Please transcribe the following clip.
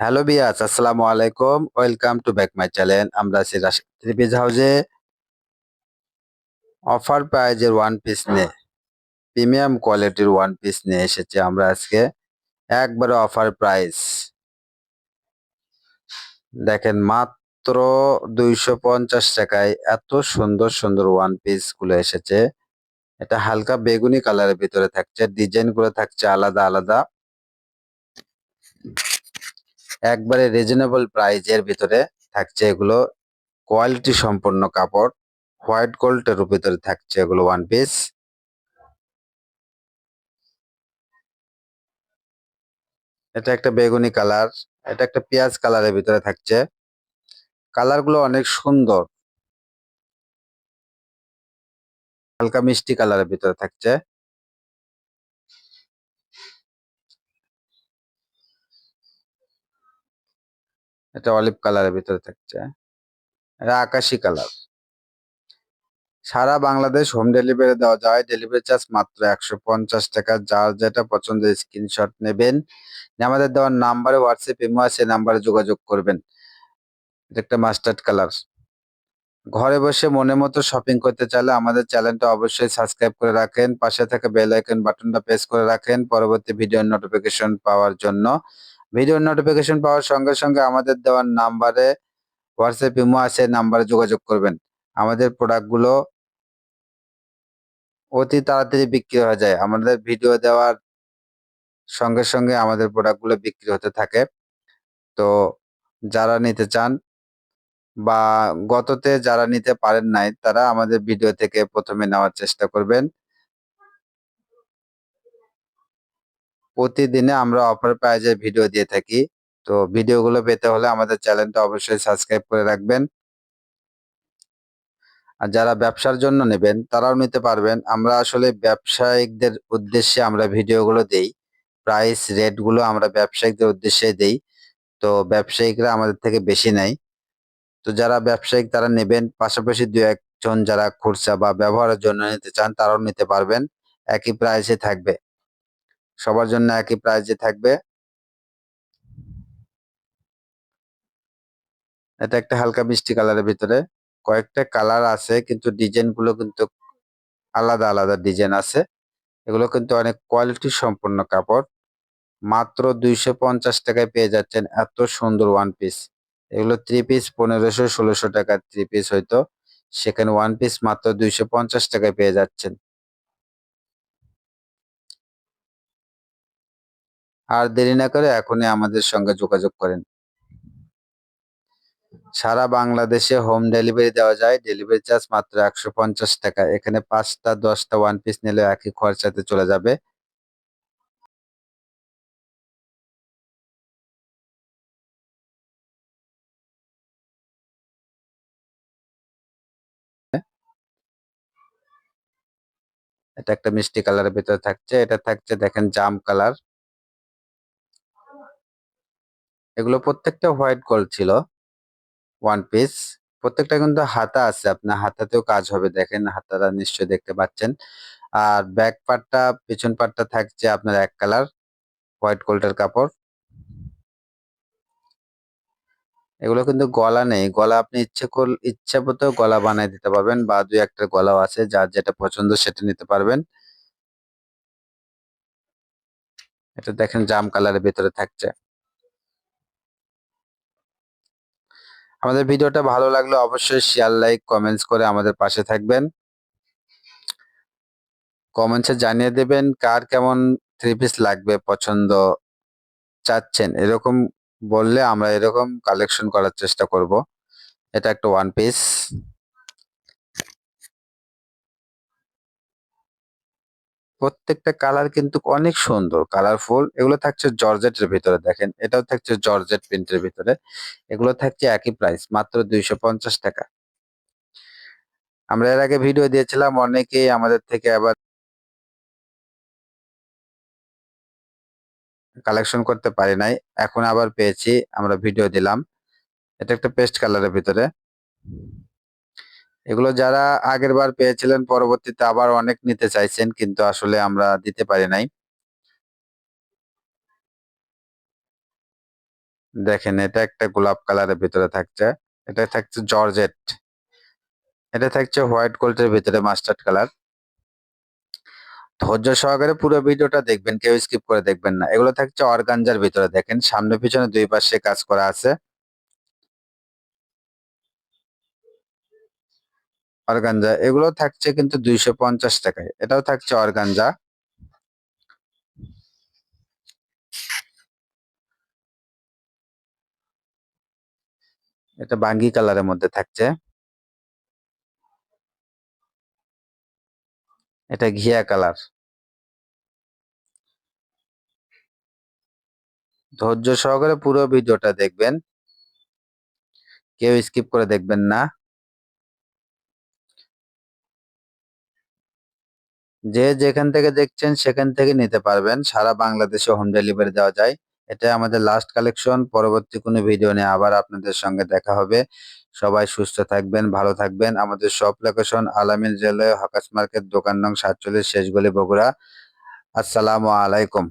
Hello বিয়াস আসসালামু আলাইকুম welcome to back my channel আমরা আছি থ্রি পিস হাউসে অফার প্রাইজের ওয়ান পিস নিয়ে প্রিমিয়াম কোয়ালিটির ওয়ান পিস নিয়ে এসেছি আমরা আজকে। একবারে অফার প্রাইস দেখেন মাত্র দুইশো পঞ্চাশ টাকায় এত সুন্দর সুন্দর ওয়ান পিসগুলো এসেছে। এটা হালকা বেগুনি কালারের ভিতরে থাকছে ডিজাইনগুলো থাকছে আলাদা আলাদা। একবারে রিজনেবল প্রাইজের ভিতরে থাকছে এগুলো। কোয়ালিটি সম্পন্ন কাপড় হোয়াইট গোল্ডের ভিতরে থাকছে এগুলো ওয়ান পিস এটা একটা বেগুনি কালার এটা একটা পেঁয়াজ কালারের ভিতরে থাকছে। কালারগুলো অনেক সুন্দর। হালকা মিষ্টি কালারের ভিতরে থাকছে। এটা অলিভ কালারের ভিতরে থাকছে। এটা আকাশি কালার। সারা বাংলাদেশ হোম ডেলিভারি দেওয়া যায়। ডেলিভারি চার্জ মাত্র একশো পঞ্চাশ টাকা। যার যেটা পছন্দ স্ক্রিনশট নেবেন। আমাদের দেওয়ার নাম্বারে হোয়াটসঅ্যাপ, ইমো আছে নাম্বারে যোগাযোগ করবেন। এটা একটা মাস্টার্ড কালার। ঘরে বসে মনের মতো শপিং করতে চাইলে আমাদের চ্যানেলটা অবশ্যই সাবস্ক্রাইব করে রাখেন। পাশে থাকা বেল আইকন বাটনটা প্রেস করে রাখেন। পরবর্তী ভিডিওর নোটিফিকেশন পাওয়ার জন্য। ভিডিওর নোটিফিকেশন পাওয়ার সঙ্গে সঙ্গে আমাদের দেওয়ার নাম্বারে হোয়াটসঅ্যাপ ইমো আছে নাম্বারে যোগাযোগ করবেন। আমাদের প্রোডাক্টগুলো অতি তাড়াতাড়ি বিক্রি হয়ে যায়। আমাদের ভিডিও দেওয়ার সঙ্গে সঙ্গে আমাদের প্রোডাক্টগুলো বিক্রি হতে থাকে। তো যারা নিতে চান বা গততে যারা নিতে পারেন নাই, তারা আমাদের ভিডিও থেকে প্রথমে নেওয়ার চেষ্টা করবেন। প্রতিদিনে আমরা অফার প্রাইজের ভিডিও দিয়ে থাকি। তো ভিডিওগুলো পেতে হলে আমাদের চ্যানেলটা অবশ্যই সাবস্ক্রাইব করে রাখবেন। আর যারা ব্যবসার জন্য নেবেন, তারাও নিতে পারবেন। আমরা আসলে ব্যবসায়িকদের উদ্দেশ্যে আমরা ভিডিওগুলো দেই। প্রাইস রেটগুলো আমরা ব্যবসায়িকদের উদ্দেশ্যে দেই। তো ব্যবসায়িকরা আমাদের থেকে বেশি নেয়। তো যারা ব্যবসায়িক, তারা নেবেন। পাশাপাশি দু একজন যারা খুরসা বা ব্যবহারের জন্য নিতে চান, তারাও নিতে পারবেন। একই প্রাইসে থাকবে। সবার জন্য একই প্রাইসে থাকবে। এটা একটা হালকা মিষ্টি কালারের ভিতরে। কয়েকটা কালার আছে, কিন্তু ডিজাইনগুলো কিন্তু আলাদা আলাদা ডিজাইন আছে। এগুলো কিন্তু অনেক কোয়ালিটি সম্পন্ন কাপড়। মাত্র দুইশো পঞ্চাশ টাকায় পেয়ে যাচ্ছেন এত সুন্দর ওয়ান পিস এগুলো থ্রি পিস পনেরোশো, ষোলোশো টাকার থ্রি পিস হয়তো। সেখানে ওয়ান পিস মাত্র দুইশো পঞ্চাশ টাকায় পেয়ে যাচ্ছেন। আর দেরি না করে এখনই আমাদের সঙ্গে যোগাযোগ করেন। সারা বাংলাদেশে হোম ডেলিভারি দেওয়া যায়। ডেলিভারি চার্জ মাত্র একশো পঞ্চাশ টাকা। এখানে পাঁচটা, দশটা ওয়ান পিস নিলে একই খরচাতে চলে যাবে। এটা একটা মিষ্টি কালারের ভিতরে থাকছে। এটা থাকছে, দেখেন, জাম কালার। এগুলো প্রত্যেকটা হোয়াইট গোল্ড ছিল। One piece. প্রত্যেকটা কিন্তু হাতা আছে। আপনার হাতাতেও কাজ হবে। দেখেন, হাতাটা নিশ্চয়ই দেখতে পাচ্ছেন। আর ব্যাক পার্টটা পিছন পার্টটা থাকছে আপনার এক কালার হোয়াইট গোল্ডের কাপড়। এগুলো কিন্তু গলা নেই। গলা আপনি ইচ্ছে কর, ইচ্ছা মতো গলা বানাই দিতে পারবেন বা দুই একটা গলাও আছে। যার যেটা পছন্দ সেটা নিতে পারবেন। এটা দেখেন জাম কালারের ভিতরে থাকছে। আমাদের ভিডিওটা ভালো লাগলে অবশ্যই শেয়ার লাইক কমেন্টস করে আমাদের পাশে থাকবেন। কমেন্টসে জানিয়ে দেবেন কার কেমন থ্রি পিস লাগবে, পছন্দ চাচ্ছেন। এরকম বললে আমরা এরকম কালেকশন করার চেষ্টা করব। এটা একটা ওয়ান পিস প্রত্যেকটা কালার কিন্তু অনেক সুন্দর। কালারফুল এগুলো থাকছে জর্জেটের ভিতরে দেখেন। এটাও থাকছে জর্জেট প্রিন্টের ভিতরে। এগুলো থাকছে একই প্রাইস মাত্র দুইশো পঞ্চাশ টাকা। আমরা এর আগে ভিডিও দিয়েছিলাম, অনেকেই আমাদের থেকে আবার কালেকশন করতে পারি নাই। এখন আবার পেয়েছি, আমরা ভিডিও দিলাম। এটা একটা পেস্ট কালারের ভিতরে। এগুলো যারা আগের বার পেয়েছিলেন, পরবর্তীতে আবার অনেক নিতে চাইছেন, কিন্তু আসলে আমরা দিতে পারি নাই। দেখেন, এটা একটা গোলাপ কালারের ভিতরে থাকছে। এটা থাকছে জর্জেট। এটা থাকছে হোয়াইট গোল্ডের ভিতরে মাস্টার্ড কালার। ধৈর্য সহকারে পুরো ভিডিওটা দেখবেন, কেউ স্কিপ করে দেখবেন না। এগুলো থাকছে অর্গানজার ভিতরে, দেখেন সামনে পিছনে দুই পাশে কাজ করা আছে। অর্গানজা, এগুলো থাকছে কিন্তু দুইশো পঞ্চাশ টাকায়। এটাও থাকছে অর্গানজা। এটা বাঙ্গি কালারের মধ্যে থাকছে। এটা ঘিয়া কালার। ধৈর্য সহকারে পুরো ভিডিওটা দেখবেন। কেউ স্কিপ করে দেখবেন না। যে যেখান থেকে দেখছেন সেখান থেকে নিতে পারবেন। সারা বাংলাদেশে হোম ডেলিভারি দেওয়া যায়। এটা আমাদের লাস্ট কালেকশন পরবর্তী কোনো ভিডিও নিয়ে আবার আপনাদের সঙ্গে দেখা হবে। সবাই সুস্থ থাকবেন, ভালো থাকবেন। আমাদের সব লোকেশন আলামিন জেলায় হকাস মার্কেট, দোকান নং সাতচল্লিশ শেষ গলি বগুড়া। আসসালামু আলাইকুম।